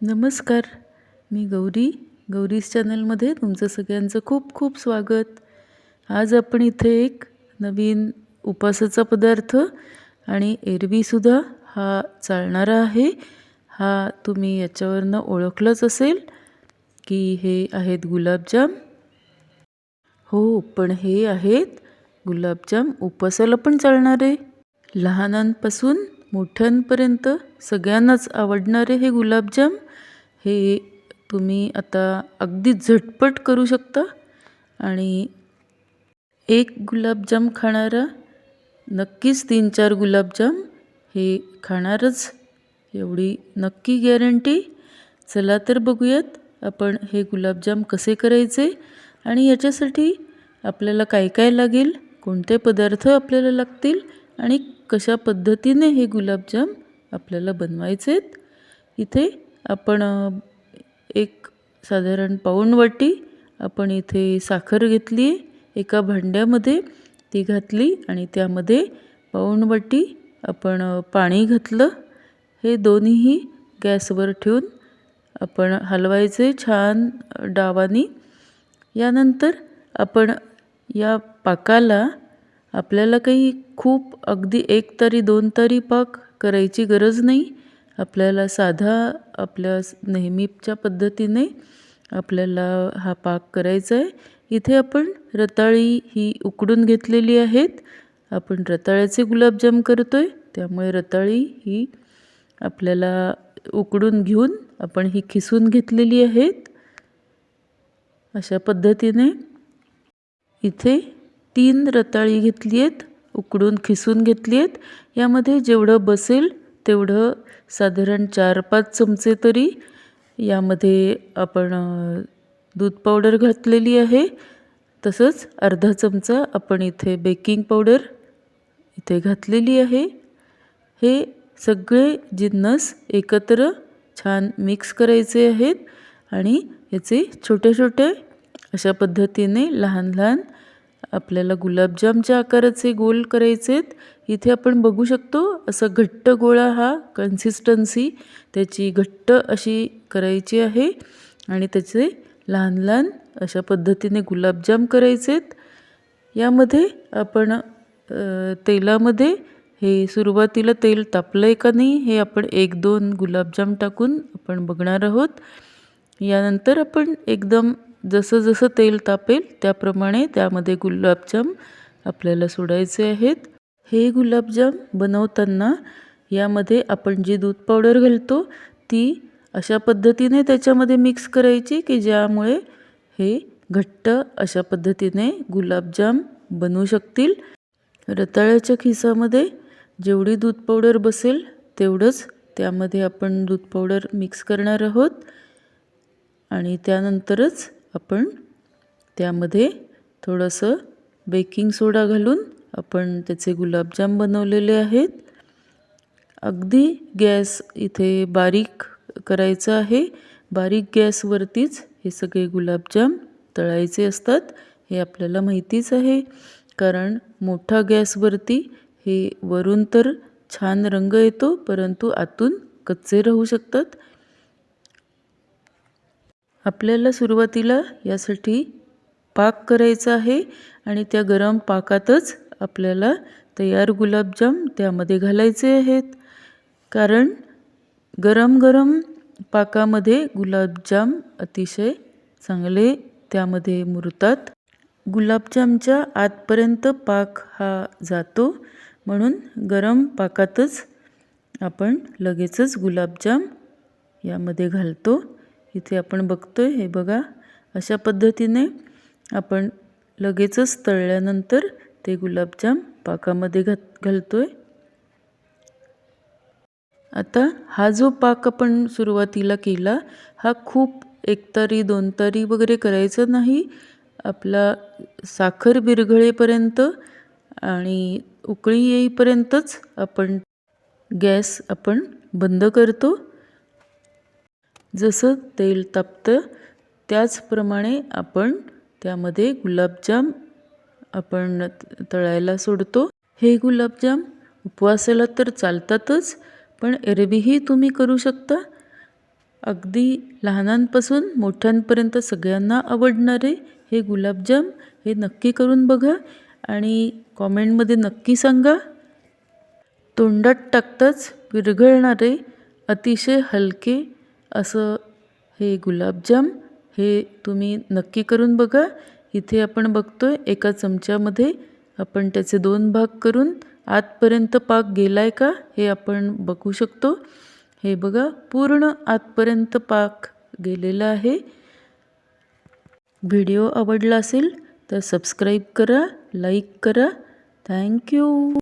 नमस्कार मी गौरी. गौरीज चॅनलमध्ये तुमचं सगळ्यांचं खूप खूप स्वागत. आज आपण इथे एक नवीन उपासाचा पदार्थ आणि एरवीसुद्धा हा चालणारा आहे. हा तुम्ही याच्यावरनं ओळखलंच असेल की हे आहेत गुलाबजाम. हो पण हे आहेत गुलाबजाम उपासाला पण चालणारे. लहानांपासून मोठ्यांपर्यंत सगळ्यांनाच आवडणारे हे गुलाबजाम. हे तुम्ही आता अगदी झटपट करू शकता. आणि एक गुलाबजाम खाणारा नक्कीच तीन चार गुलाबजाम हे खाणारच. एवढी नक्की गॅरंटी चला तर बघूयात आपण हे गुलाबजाम कसे करायचे आणि याच्यासाठी आपल्याला काय काय लागेल कोणते पदार्थ आपल्याला लागतील आणि कशा पद्धतीने हे गुलाबजाम आपल्याला बनवायचे आहेत इथे आपण एक साधारण पाऊणवाटी आपण इथे साखर घेतली आहे एका भांड्यामध्ये ती घातली आणि त्यामध्ये पाऊणवाटी आपण पाणी घातलं. हे दोन्हीही गॅसवर ठेवून आपण हलवायचे छान डावानी. यानंतर आपण या पाकाला आपल्याला काही खूप अगदी एक तरी दोन तरी पाक करायची गरज नाही. आपल्याला साधा आपल्या नेहमीच्या पद्धतीने आपल्याला हा पाक करायचा आहे इथे आपण रताळी ही उकडून घेतलेली आहेत. आपण रताळ्याचे गुलाबजाम करतो आहे त्यामुळे रताळी ही आपल्याला उकडून घेऊन आपण ही खिसून घेतलेली आहेत. अशा पद्धतीने इथे तीन रताळी घेतली आहेत उकडून खिसून घेतली आहेत. यामध्ये जेवढं बसेल तेवढं साधारण चार पाच चमचे तरी यामध्ये आपण दूध पावडर घातलेली आहे. तसंच अर्धा चमचा आपण इथे बेकिंग पावडर इथे घातलेली आहे. हे सगळे जिन्नस एकत्र छान मिक्स करायचे आहेत आणि याचे छोटे छोटे अशा पद्धतीने लहान लहान आपल्याला गुलाबजामच्या आकाराचे गोल करायचे आहेत. इथे आपण बघू शकतो असं घट्ट गोळा हा कन्सिस्टन्सी त्याची घट्ट अशी करायची आहे आणि त्याचे लहान लहान अशा पद्धतीने गुलाबजाम करायचे आहेत यामध्ये आपण तेलामध्ये हे सुरुवातीला तेल तापलं आहे का नाही हे आपण एक दोन गुलाबजाम टाकून आपण बघणार आहोत. यानंतर आपण एकदम जसं जसं तेल तापेल त्याप्रमाणे त्यामध्ये गुलाबजाम आपल्याला सोडायचे आहेत. हे गुलाबजाम बनवताना यामध्ये आपण जी दूध पावडर घालतो ती अशा पद्धतीने त्याच्यामध्ये मिक्स करायची की ज्यामुळे हे घट्ट अशा पद्धतीने गुलाबजाम बनवू शकतील. रताळ्याच्या खिसामध्ये जेवढी दूध पावडर बसेल तेवढंच त्यामध्ये आपण दूध पावडर मिक्स करणार आहोत. आणि त्यानंतरच आपण त्यामध्ये थोडंसं बेकिंग सोडा घालून आपण त्याचे गुलाबजाम बनवलेले आहेत. अगदी गॅस इथे बारीक करायचं आहे. बारीक गॅसवरतीच हे सगळे गुलाबजाम तळायचे असतात हे आपल्याला माहितीच आहे. कारण मोठा गॅसवरती हे वरून तर छान रंग येतो परंतु आतून कच्चे राहू शकतात. आपल्याला सुरुवातीला यासाठी पाक करायचा आहे आणि त्या गरम पाकातच आपल्याला तयार गुलाबजाम त्यामध्ये घालायचे आहेत. कारण गरम गरम पाकामध्ये गुलाबजाम अतिशय चांगले त्यामध्ये मुरतात. गुलाबजामच्या आतपर्यंत पाक हा जातो. म्हणून गरम पाकातच आपण लगेचच गुलाबजाम यामध्ये घालतो. इथे आपण बघतो आहे हे बघा. अशा पद्धतीने आपण लगेचच तळल्यानंतर ते गुलाबजाम पाकामध्ये घात घालतोय. आता हा जो पाक आपण सुरुवातीला केला हा खूप एकतारी दोन तारी वगैरे करायचं नाही. आपला साखर बिरघळेपर्यंत आणि उकळी येईपर्यंतच आपण गॅस आपण बंद करतो. जसं तेल तापतं त्याचप्रमाणे आपण त्यामध्ये गुलाबजाम आपण तळायला सोडतो. हे गुलाबजाम उपवासाला तर चालतातच पण अरबीही तुम्ही करू शकता. अगदी लहानांपासून मोठ्यांपर्यंत सगळ्यांना आवडणारे हे गुलाबजाम हे नक्की करून बघा आणि कॉमेंटमध्ये नक्की सांगा. तोंडात टाकताच विरघळणारे अतिशय हलके असं हे गुलाबजाम हे तुम्ही नक्की करून बघा. इथे आपण बघतोय एका चमच्यामध्ये आपण त्याचे दोन भाग करून आतपर्यंत पाक गेला आहे का हे आपण बघू शकतो. हे बघा पूर्ण आतपर्यंत पाक गेलेला आहे. व्हिडिओ आवडला असेल तर सबस्क्राईब करा लाईक करा. थँक्यू.